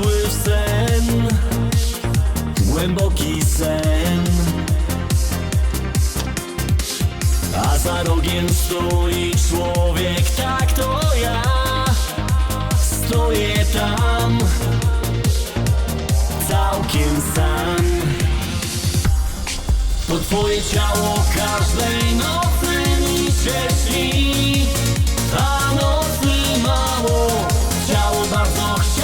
Zapadły w sen. Głęboki sen. A za rogiem stoi człowiek, tak to ja. Stoję tam. Całkiem sam. To twoje ciało każdej nocy mi się śni A nocy mało. Ciało bardzo chciałbym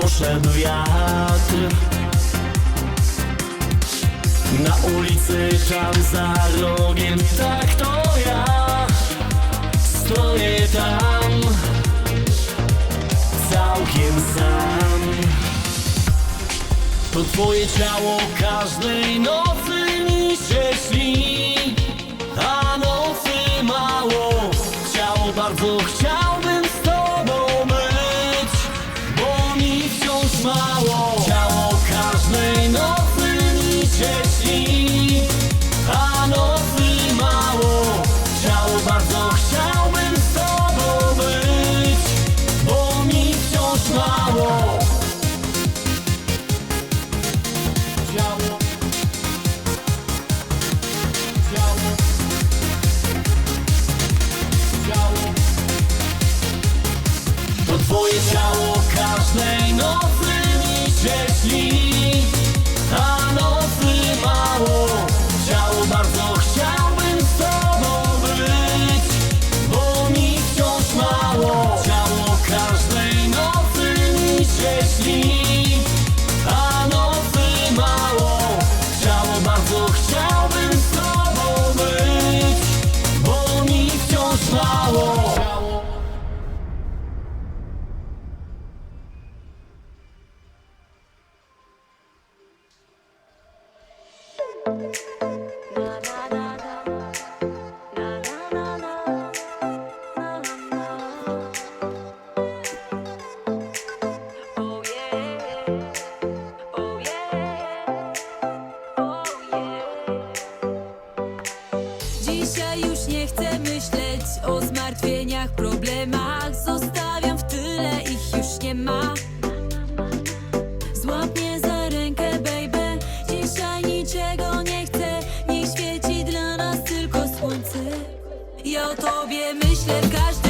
Poszedł wiatr. Na ulicy tam za rogiem Tak to ja Stoję tam. Całkiem sam. To twoje ciało każdej nocy mi się śni To ciało każdej nocy mi się śni A nocy mało. Ciało bardzo chciałbym z tobą być Bo mi wciąż mało. Ciało każdej nocy mi się śni a nocy mało. Ciało bardzo chciałbym z tobą być Bo mi wciąż mało chcę myśleć o zmartwieniach, problemach. Zostawiam w tyle, ich już nie ma. Złap mnie za rękę, baby. Dzisiaj niczego nie chcę. Niech świeci dla nas tylko słońce. Ja o tobie myślę każdy